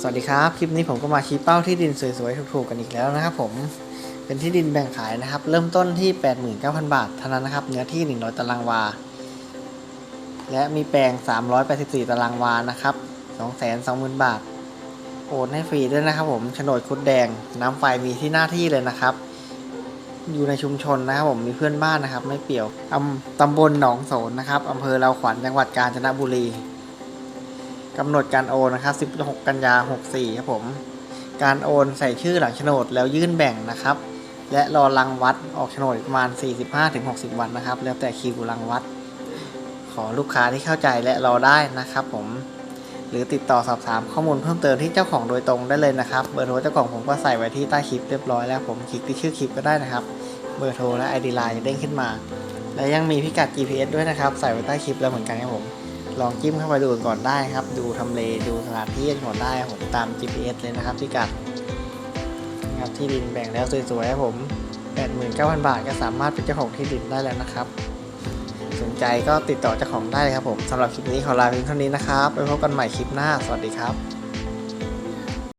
สวัสดีครับ คลิปนี้ผมก็มาชี้เป้าที่ดินสวยๆ ถูกๆ กันอีกแล้วนะครับผมเป็นที่ดินแบ่งขายนะครับ เริ่มต้นที่ 89,000 บาทเท่านั้นนะครับ เนื้อที่ 100 ตารางวา และมีแปลง 384 ตารางวานะครับ 220,000 บาท โอนให้ฟรีด้วยนะครับผมโฉนดคุดแดงน้ำไฟมีที่หน้าที่เลยนะครับ อยู่ในชุมชนนะครับผมมีเพื่อนบ้านนะครับ ไม่เปี่ยวอำตำบลหนองโสนนะครับอำเภอเราขวัญจังหวัดกาญจนบุรี กำหนดการโอนนะครับ 16 กันยา 64 ครับผม การโอนใส่ชื่อหลังโฉนดแล้วยื่นแบ่งนะครับ และรอรังวัดออกโฉนดประมาณ 45-60 วันนะครับ แล้วแต่คิวรังวัด ขอลูกค้าที่เข้าใจและรอได้นะครับผม หรือติดต่อสอบถามข้อมูลเพิ่มเติมที่เจ้าของโดยตรงได้เลยนะครับ เบอร์โทรเจ้าของผมก็ใส่ไว้ที่ใต้คลิปเรียบร้อยแล้วผมคลิกที่ชื่อคลิปก็ได้นะครับ เบอร์โทรและ ID Line จะเด้งขึ้นมา และยังมีพิกัด GPS ด้วยนะครับ ใส่ไว้ใต้คลิปแล้วเหมือนกันครับผม ลองจิ้มเข้าไปดูก่อนได้ครับ ดูทำเลดูสถานที่ก่อนได้ผมตาม GPS เลยนะครับที่กัดนะครับที่ดินแบ่งแล้วสวยๆครับผม 89,000 บาทก็สามารถเป็นเจ้าของที่ดินได้แล้วนะครับ สนใจก็ติดต่อเจ้าของได้ครับผมสำหรับคลิปนี้ขอลาเพียงเท่านี้นะครับไปพบกันใหม่คลิปหน้า สวัสดีครับ